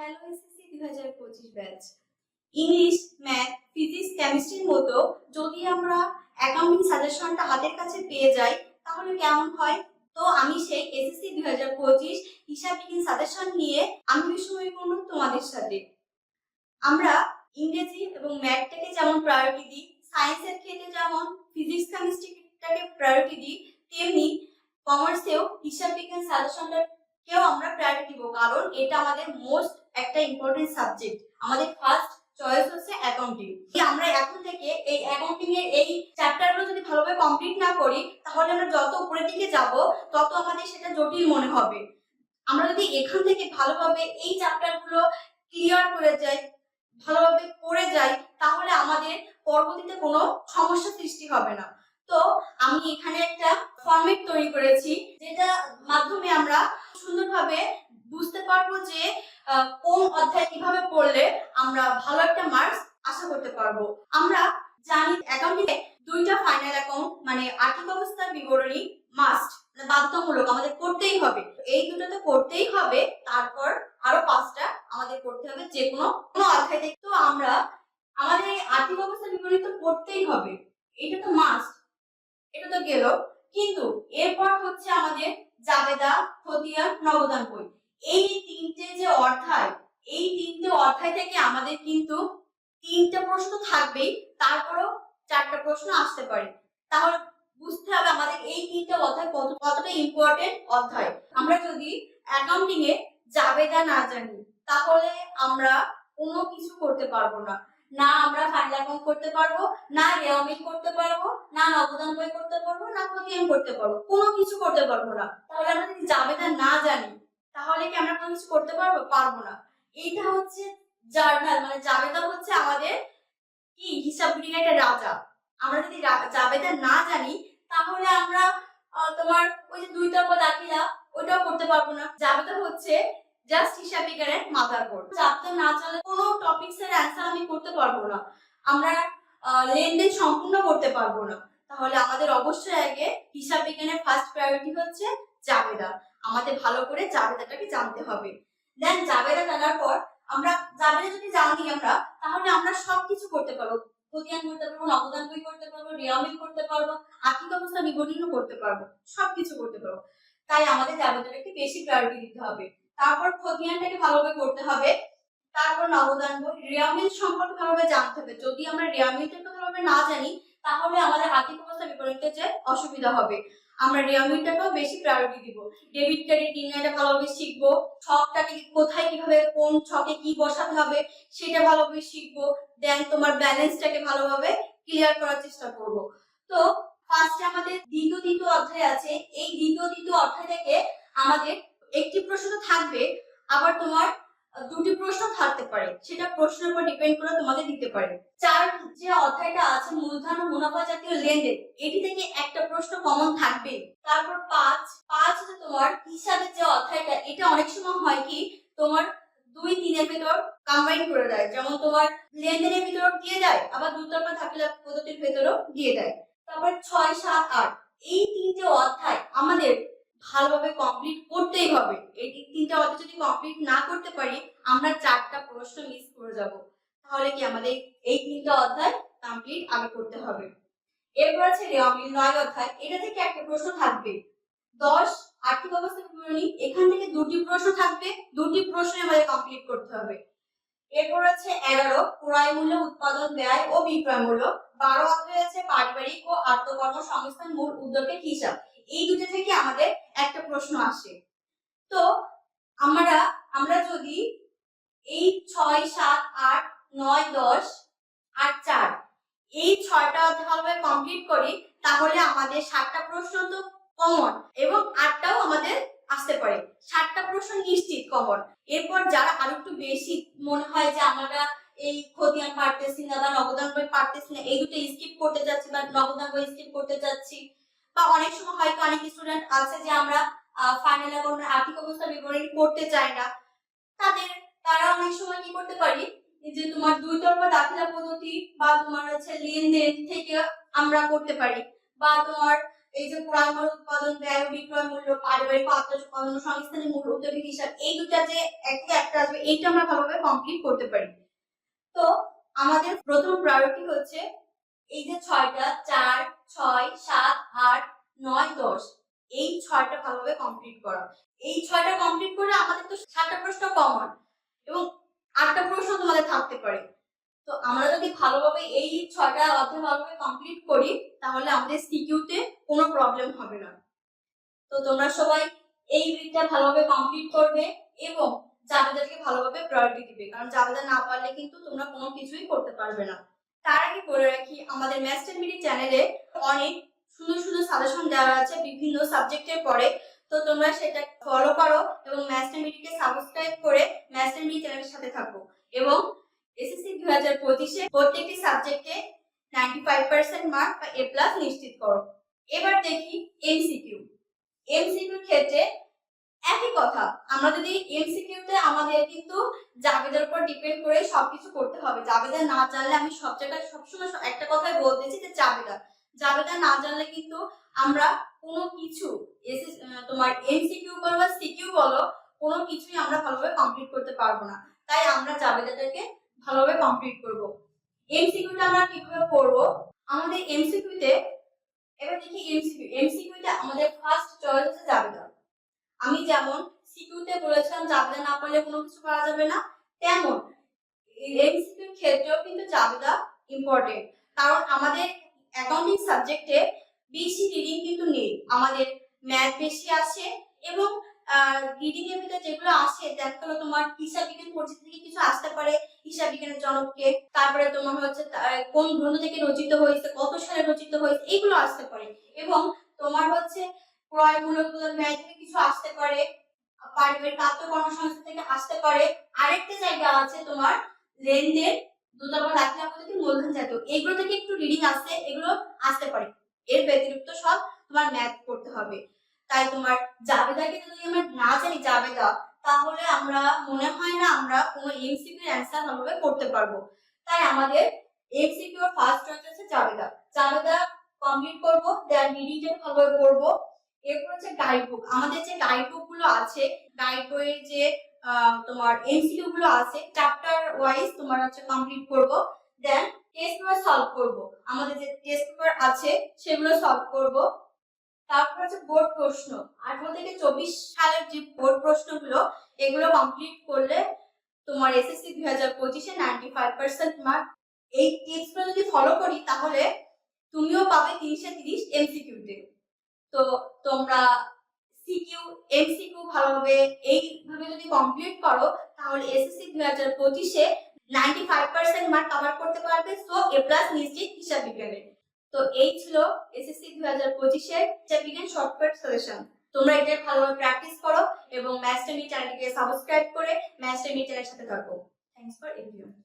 Hello SSC দুই হাজার পঁচিশ ব্যাচ ইংলিশ ম্যাথ ফিজিক্স কেমিস্ট্রির মতো যদি আমরা অ্যাকাউন্টিং সাজেশনটা হাতের কাছে পেয়ে যাই, তাহলে কেমন হয়? তো আমি সেই এসএসসি দুই হাজার পঁচিশ হিসাব বিজ্ঞান সাজেশন নিয়ে আমি বিস্ময়পূর্ণ তোমাদের সাথে। আমরা ইংরেজি এবং ম্যাথটাকে যেমন প্রায়োরিটি দিই সায়েন্সের ক্ষেত্রে যেমন ফিজিক্স কেমিস্ট্রিটাকে প্রায়োরিটি দিই, তেমনি কমার্সেও হিসাব বিজ্ঞান সাজেশনটাকেও আমরা প্রায়োরিটি দিব। কারণ এটা আমাদের মোস্ট একটা ইম্পর্টেন্ট সাবজেক্ট আমাদের ফার্স্ট চয়েস হচ্ছে অ্যাকাউন্টিং আমরা এখন থেকে এই অ্যাকাউন্টিং এর এই চ্যাপ্টারগুলো যদি ভালোভাবে কমপ্লিট না করি, তাহলে আমরা যত উপরের দিকে যাব, তত আমাদের সেটা জটিল মনে হবে। আমরা যদি এখান থেকে ভালোভাবে এই চ্যাপ্টারগুলো ক্লিয়ার করে যাই, ভালোভাবে পড়ে যাই, তাহলে আমাদের পরবর্তীতে কোনো সমস্যা সৃষ্টি হবে না। তো আমি এখানে একটা ফরম্যাট তৈরি করেছি, যেটা মাধ্যমে আমরা সুন্দরভাবে বুঝতে পারব যে কোন অধ্যায় কীভাবে পড়লে আমরা ভালো একটা মার্কস আশা করতে পারব। আমরা জানি অ্যাকাউন্টিং দুইটা ফাইনাল অ্যাকাউন্ট মানে আর্থিক অবস্থার বিবরণী মাস্ট বাধ্যতামূলক আমাদের করতেই হবে। এই দুটো তো করতেই হবে, তারপর আরও পাঁচটা আমাদের করতে হবে যে কোনো কোনো অধ্যায় থেকে। তো আমরা, আমাদের এই আর্থিক অবস্থার বিবরণী তো করতেই হবে। এটা তো মাস্ট এটা তো গেল। কিন্তু এরপর হচ্ছে আমাদের জাবেদা, খতিয়ান নবদান বই। এই তিনটে যে অধ্যায়, এই তিনটে অধ্যায় থেকে আমাদের কিন্তু তিনটে প্রশ্ন থাকবেই, তারপরেও চারটা প্রশ্ন আসতে পারে। তাহলে বুঝতে হবে আমাদের এই তিনটে অধ্যায় কত, কতটা ইম্পর্টেন্ট অধ্যায়। আমরা যদি অ্যাকাউন্টিং এ জাবেদা না জানি, তাহলে আমরা কোনো কিছু করতে পারব না। না আমরা ফাইনাল অ্যাকাউন্ট করতে পারব, না রেওমিল করতে পারব, না নবদান বই করতে পারব, না খতিয়ান করতে পারব। কোনো কিছু করতে পারব না। তাহলে আমরা যদি জাবেদা না জানি তাহলে কি আমরা কোনো কিছু করতে পারব? পারব না। এইটা হচ্ছে জার্নাল মানে জাবেদা হচ্ছে আমাদের কি? হিসাব বিজ্ঞানের একটা রাজা। আমরা যদি জাবেদা না জানি, তাহলে আমরা তোমার ওই যে দুই তর্ক দাখিলা ওটাও করতে পারব না। জাবেদা হচ্ছে জাস্ট হিসাব বিজ্ঞানের মাথার বোর্ড জাবেদা না জানলে কোনো টপিক্স এর অ্যান্সার আমি করতে পারব না। আমরা লেনদেন সম্পূর্ণ করতে পারব না। তাহলে আমাদের অবশ্যই আগে হিসাব বিজ্ঞানের ফার্স্ট প্রায়োরিটি হচ্ছে জাবেদা। আমাদের ভালো করে জাবেদাটাকে জানতে হবে। দেন জাবেদা জানার পর আমরা, জাবেদা যদি জানি আমরা, তাহলে আমরা সবকিছু করতে পারব। খতিয়ান করতে পারব, নবদান বই করতে পারব রিয়ামিল করতে পারব, আর্থিক অবস্থা বিবরণীও করতে পারব, সবকিছু করতে পারব। তাই আমাদের জাবেদাটাকে বেশি প্রায়োরিটি দিতে হবে। তারপর খতিয়ানটাকে ভালোভাবে করতে হবে। তারপর নবদান বই রিয়ামিল সম্পর্কে ভালোভাবে জানতে হবে। যদি আমরা রিয়ামিলটাকে ভালোভাবে না জানি, তাহলে আমাদের আর্থিক অবস্থা বিপরীতে যে অসুবিধা হবে। আমরা রিয়ামিলটাকেও বেশি প্রায়োরিটি দিব। ডেবিট ক্রেডিট নির্ণয়টা ভালোভাবে শিখব, ছকটাকে কোথায় কীভাবে, কোন ছকে কি বসাতে হবে সেটা ভালোভাবে শিখব দেন তোমার ব্যালেন্সটাকে ভালোভাবে ক্লিয়ার করার চেষ্টা করব। তো ফার্স্টে আমাদের দ্বিতীয় তৃতীয় অধ্যায় আছে। এই দ্বিতীয় তৃতীয় অধ্যায় থেকে আমাদের একটি প্রশ্ন থাকবে, আবার তোমার দুটি প্রশ্ন থাকতে পারে। সেটা প্রশ্নের উপর ডিপেন্ড করে তোমাদের দিতে পারে। চার যে অধ্যায়টা আছে, মূলধন ও মুনাফা জাতীয় লেনদেন, এটি থেকে একটা প্রশ্ন কমন থাকবে। তারপর পাঁচ পাঁচ তোমার হিসাবের যে অধ্যায়টা, এটা অনেক সময় হয় কি, তোমার দুই, তিনের ভেতর কম্বাইন করে দেয়। যেমন তোমার লেনদেনের ভিতর দিয়ে দেয়, আবার দুতরফা থাকলে পদ্ধতির ভেতরও দিয়ে দেয়। তারপর ছয়, সাত, আট, এই তিনটে অধ্যায় আমাদের ভালোভাবে কমপ্লিট করতেই হবে। এই তিনটা অধ্যায় যদি কমপ্লিট না করতে পারি, আমরা চারটা প্রশ্ন মিস করে যাব। তাহলে কি আমাদের এই তিনটা অধ্যায় কমপ্লিট আগে করতে হবে। এরপর আছে রেওয়ামিল নয় অধ্যায়। এটা থেকে একটা প্রশ্ন থাকবে। দশ, আর্থিক অবস্থা বিবরণী, এখান থেকে দুটি প্রশ্ন থাকবে। দুটি প্রশ্ন আমাদের কমপ্লিট করতে হবে। এরপর আছে এগারো, ক্রয় মূল্য, উৎপাদন, ব্যয় ও বিক্রয় মূল্য। বারো অধ্যায় আছে পারিবারিক ও আত্মকর্ম সংস্থান মূল উদ্যোগের হিসাব। এই দুটো থেকে আমাদের একটা প্রশ্ন আসে। তো আমরা আমরা যদি এই ছয়, সাত, আট, নয়, দশ, আর চার, এই ছয়টা অধ্যায় কমপ্লিট করি, তাহলে আমাদের সাতটা প্রশ্ন তো কমন এবং আটটাও আমাদের আসতে পারে। সাতটা প্রশ্ন নিশ্চিত কমন এরপর যারা আরও একটু বেশি মনে হয় যে আমরা এই খতিয়ান পারতেছি না বা নবদান বই পারতেছি না, এই দুটো স্কিপ করতে যাচ্ছি বা নবদান বই স্কিপ করতে যাচ্ছি বা অনেক সময় হয়তো অনেক স্টুডেন্ট আছে যে আমরা ফাইনাল অ্যাকাউন্টের আর্থিক অবস্থা বিবরণী পড়তে চাই না। তাদের, তারা অনেক সময় কি করতে পারি? যে তোমার দুই তরফা দাখিলা পদ্ধতি বা তোমার হচ্ছে লেনদেন থেকে আমরা করতে পারি। বা তোমার এই যে ক্রয় উৎপাদন, ব্যয় বিক্রয় মূল্য, পারিবারিক সংস্থানের মূল্য উদ্যোগী হিসাব, এই দুটা যে একে একটা আসবে, এইটা আমরা ভালোভাবে কমপ্লিট করতে পারি। তো আমাদের প্রথম প্রায়োরিটি হচ্ছে এই যে ছয়টা, চার, ছয়, সাত, আট, নয়, দশ, এই ছয়টা ভালোভাবে কমপ্লিট করা। এই ছয়টা কমপ্লিট করে আমাদের তো সাতটা প্রশ্ন কমন এবং আটটা প্রশ্ন তোমাদের থাকতে পারে। তো আমরা যদি ভালোভাবে এই ছয়টা অধ্যায় ভালোভাবে কমপ্লিট করি, তাহলে আমাদের সিকিউতে কোনো প্রবলেম হবে না। তো তোমরা সবাই এই উইকটা ভালোভাবে কমপ্লিট করবে এবং জাবেদাকে ভালোভাবে প্রায়োরিটি দিবে। কারণ জাবেদা না পারলে কিন্তু তোমরা কোনো কিছুই করতে পারবে না। তার আগে বলে রাখি, আমাদের ম্যাস্টার মিডি চ্যানেলে অনেক সুন্দর সুন্দর সাজেশন দেওয়া আছে বিভিন্ন সাবজেক্টের পরে। তো তোমরা সেটা ফলো করো এবং ম্যাস্টার মিডিকে সাবস্ক্রাইব করে ম্যাস্টার মিডি চ্যানেলের সাথে থাকো। এবং এসএসসি দুই হাজার পঁচিশে প্রত্যেকটি সাবজেক্টে নাইনটি ফাইভ পার্সেন্ট মার্ক বা এ প্লাস নিশ্চিত করো। এবার দেখি এমসিকিউ এমসিকিউর ক্ষেত্রে একই কথা। আমরা যদি এমসিকিউতে আমাদের কিন্তু জাবেদার উপর ডিপেন্ড করে সবকিছু করতে হবে। জাবেদা না জানলে আমি সব জায়গায় সবসময় একটা কথাই বলতেছি যে জাবেদা জাবেদা না জানলে কিন্তু আমরা কোনো কিছু তোমার এমসিকিউ বলো বা সিকিউ বলো, কোনো কিছুই আমরা ভালোভাবে কমপ্লিট করতে পারব না। তাই আমরা জাবেদাটাকে ভালোভাবে কমপ্লিট করব। এমসিকিউটা আমরা কীভাবে করব? আমাদের এমসিকিউতে এবার দেখি এমসিকিউ এমসিকিউতে আমাদের ফার্স্ট চয়েস হচ্ছে জাবেদা আমি যেমন সিকিউতে বলেছিলাম জাবেদা না পারলে কোনো কিছু করা যাবে না, তেমন এমসিকিউর ক্ষেত্রেও কিন্তু জাবেদা ইম্পর্টেন্ট কারণ আমাদের অ্যাকাউন্টিং সাবজেক্টে বেশি রিডিং কিন্তু নেই। আমাদের ম্যাথ বেশি আসে এবং রিডিং এর ভিতরে যেগুলো আসে দেখা তোমার হিসাব বিজ্ঞান পরিচিতি থেকে কিছু আসতে পারে, হিসাব বিজ্ঞানের জনককে, তারপরে তোমার হচ্ছে কোন গ্রন্থ থেকে রচিত হয়েছে, কত সালে রচিত হয়েছে এইগুলো আসতে পারে। এবং তোমার হচ্ছে ক্রয়মূলক ব্যয় থেকে কিছু আসতে পারে, পারিবারিক আত্মকর্মসংস্থান থেকে আসতে পারে। আরেকটা জায়গা আছে তোমার লেনদেন দুতবা দাখিলা পদ্ধতি মূলধন জাতীয় এগুলো থেকে একটু রিডিং আসছে এগুলো আসতে পারে। এর ব্যতিরিক্ত সব তোমার ম্যাথ করতে হবে। তাই তোমার জাবেদাকে যদি আমরা না জানি জাবেদা, তাহলে আমরা, মনে হয় না আমরা কোনো এমসিকিউ অ্যান্সার ভালোভাবে করতে পারব। তাই আমাদের এমসিকিউ ফার্স্ট চয়েস হচ্ছে জাবেদা। জাবেদা কমপ্লিট করব দেন রিডিংটা ভালোভাবে করব এরপর হচ্ছে গাইড বুক আমাদের যে গাইড বুকগুলো আছে গাইড বইয়ের যে তোমার এমসিকিউ গুলো আছে চ্যাপ্টার ওয়াইজ তোমার হচ্ছে কমপ্লিট করব। দেন টেস্ট পেপার সলভ করব। আমাদের যে টেস্ট পেপার আছে, সেগুলো সলভ করব। তারপর হচ্ছে বোর্ড প্রশ্ন। আঠারো থেকে চব্বিশ সালের যে বোর্ড প্রশ্নগুলো, এগুলো কমপ্লিট করলে তোমার এসএসসি দুই হাজার পঁচিশে নাইনটি ফাইভ পার্সেন্ট মার্ক এই টিপসগুলো যদি ফলো করি, তাহলে তুমিও পাবে তিরিশে তিরিশ এমসিকিউতে তো তোমরা সিকিউ এমসিকিউ ভালোভাবে এইভাবে যদি কমপ্লিট করো, তাহলে এসএসসি দুই হাজার পঁচিশে ninety five percent mark cover করতে পারবে। সো এ প্লাস নিশ্চিত হিসাব বিজ্ঞানে। তো এই ছিল এসএসসি দুই হাজার পঁচিশের হিসাব বিজ্ঞান শর্টকাট সাজেশন তোমরা এটা ভালোভাবে প্র্যাকটিস করো এবং ম্যাস্টার মি চ্যানেলটিকে সাবস্ক্রাইব করে ম্যাস্টার মি চ্যানেলের সাথে থাকো। Thanks for everyone